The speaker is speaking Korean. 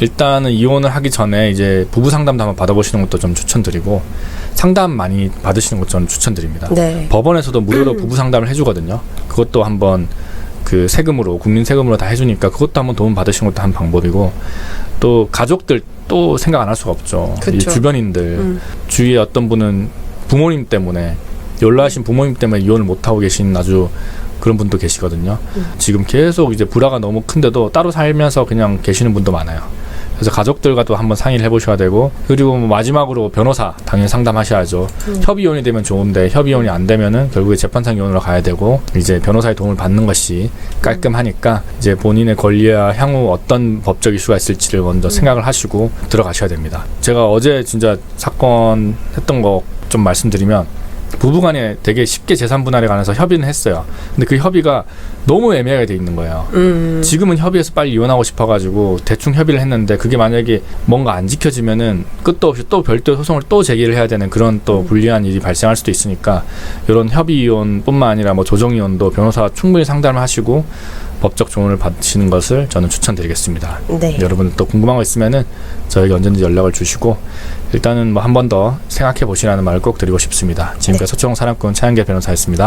일단은 이혼을 하기 전에 이제 부부 상담도 한번 받아보시는 것도 좀 추천드리고 상담 많이 받으시는 것도 저는 추천드립니다. 네. 법원에서도 무료로 부부 상담을 해주거든요. 그것도 한번 그 세금으로 국민 세금으로 다 해주니까 그것도 한번 도움 받으시는 것도 한 방법이고 또 가족들 또 생각 안 할 수가 없죠. 주변인들 음. 주위에 어떤 분은 부모님 때문에 연로하신 부모님 때문에 이혼을 못 하고 계신 아주 그런 분도 계시거든요. 지금 계속 이제 불화가 너무 큰데도 따로 살면서 그냥 계시는 분도 많아요. 그래서 가족들과도 한번 상의를 해보셔야 되고 그리고 뭐 마지막으로 변호사 당연히 상담하셔야죠. 협의혼이 되면 좋은데 협의혼이 안 되면은 결국에 재판상 이혼으로 가야 되고 이제 변호사의 도움을 받는 것이 깔끔하니까 이제 본인의 권리와 향후 어떤 법적 이슈가 있을지를 먼저 생각을 하시고 들어가셔야 됩니다. 제가 어제 진짜 사건 했던 거 좀 말씀드리면 부부간에 되게 쉽게 재산 분할에 관해서 협의는 했어요. 근데 그 협의가 너무 애매하게 돼 있는 거예요. 음. 지금은 협의해서 빨리 이혼하고 싶어가지고 대충 협의를 했는데 그게 만약에 뭔가 안 지켜지면은 끝도 없이 또 별도 소송을 또 제기를 해야 되는 그런 또 불리한 일이 발생할 수도 있으니까 이런 협의 이혼뿐만 아니라 뭐 조정 이혼도 변호사와 충분히 상담을 하시고 법적 조언을 받으시는 것을 저는 추천드리겠습니다. 네. 여러분 또 궁금한 거 있으면은 저에게 언제든지 연락을 주시고 일단은 뭐 한 번 더 생각해 보시라는 말을 꼭 드리고 싶습니다. 지금까지 서초동 사랑꾼 차영계 변호사였습니다.